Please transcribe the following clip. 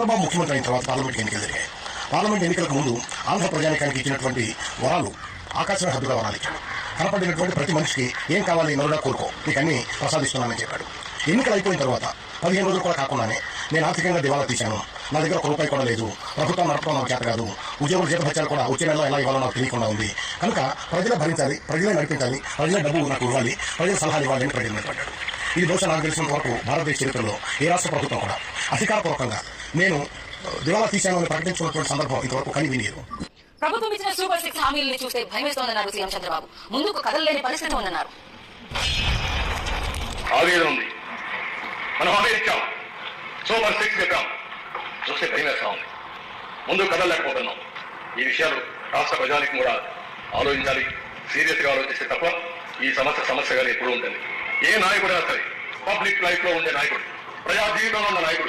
చంద్రబాబు ముఖ్యమంత్రి అయిన తర్వాత పార్లమెంట్ ఎన్నికలు జరిగాయి పార్లమెంట్ ఎన్నికలకు ముందు ఆంధ్ర ప్రజానికానికి ఇచ్చినటువంటి వరాలు ఆకాశం హద్దుగా వరాలు ఇచ్చాడు కనపడినటువంటి ప్రతి మనిషికి ఏం కావాలి నరుడా కోరుకో. నీకు అన్ని ప్రసాదిస్తున్నానని చెప్పాడు. ఎన్నికలు అయిపోయిన తర్వాత పదిహేను రోజులు కూడా కాకుండానే నేను ఆర్థికంగా దివాలా తీశాను. నా దగ్గర ఒక రూపాయి కూడా లేదు. ప్రభుత్వం నడపడం నాకు చేత కాదు. ఉద్యోగుల జీతభత్యాలు కూడా వచ్చే నెలలో ఎలా ఇవ్వాలో నాకు తెలియకుండా ఉంది. కనుక ప్రజలే భరించాలి ప్రజలే నడిపించాలి ప్రజల డబ్బు నాకు ఇవ్వాలి ప్రజల సలహాలు ఇవ్వాలి అని ప్రజలు నిలబడ్డాడు ఇది బహుశా నాకు తెలిసినంత వరకు భారతదేశ చరిత్రలో ఏ రాష్ట్ర ప్రభుత్వం కూడా అధికారపూర్వకంగా నేను దివాలా తీశాను అని ప్రకటించుకున్నటువంటి సందర్భం ఇంతవరకు కని వినియదు. ప్రభుత్వం ఇచ్చిన సూపర్ సిక్స్ హామీలను చూస్తే భయమేస్తోందన్నారు సీఎం చంద్రబాబు. ముందుకు కదలలేని పరిస్థితి ఉందన్నారు. ఆవేదన ఉంది. మనం హామీ ఇచ్చాం సూపర్ సిక్స్ చెప్పాం. చూస్తే భయం వేస్తా ఉంది. ముందు కదలలేకపోతున్నాం. ఈ విషయాలు రాష్ట్ర ప్రజానికి కూడా ఆలోచించాలి. సీరియస్గా ఆలోచిస్తే తప్ప ఈ సమస్య సమస్యగానే ఎప్పుడు ఉంటుంది ఏ నాయకుడైనా సరే పబ్లిక్ లైఫ్లో ఉండే నాయకుడు ప్రజా జీవితంలో ఉన్న నాయకుడు